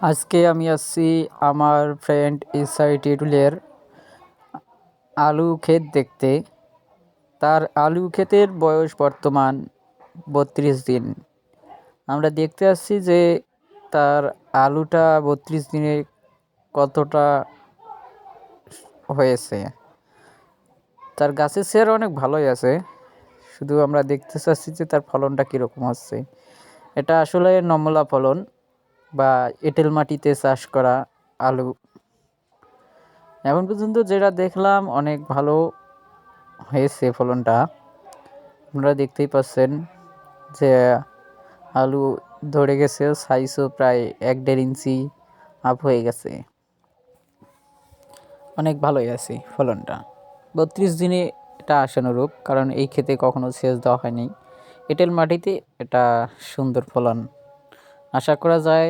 আজকে আমি আসছি আমার ফ্রেন্ড ইসাই টিটুলের আলু ক্ষেত দেখতে। তার আলু ক্ষেতের বয়স বর্তমান বত্রিশ দিন। আমরা দেখতে আসছি যে তার আলুটা বত্রিশ দিনে কতটা হয়েছে। তার গাছের শেয়ার অনেক ভালোই আছে। শুধু আমরা দেখতে চাচ্ছি যে তার ফলনটা কীরকম হচ্ছে। এটা আসলে নমলা ফলন। বা এঁটেল মাটিতে চাষ করা আলু। এখন পর্যন্ত যেটা দেখলাম, অনেক ভালো হয়েছে ফলনটা। আপনারা দেখতেই পাচ্ছেন যে আলু ধরে গেছে সাইজও প্রায় এক দেড় ইঞ্চি আপ হয়ে গেছে। অনেক ভালোই আছে ফলনটা। বত্রিশ দিনে এটা আশানুরূপ কারণ এই ক্ষেতে কখনো সেচ দেওয়া হয়নি। এঁটেল মাটিতে এটা সুন্দর ফলন। আশা করা যায়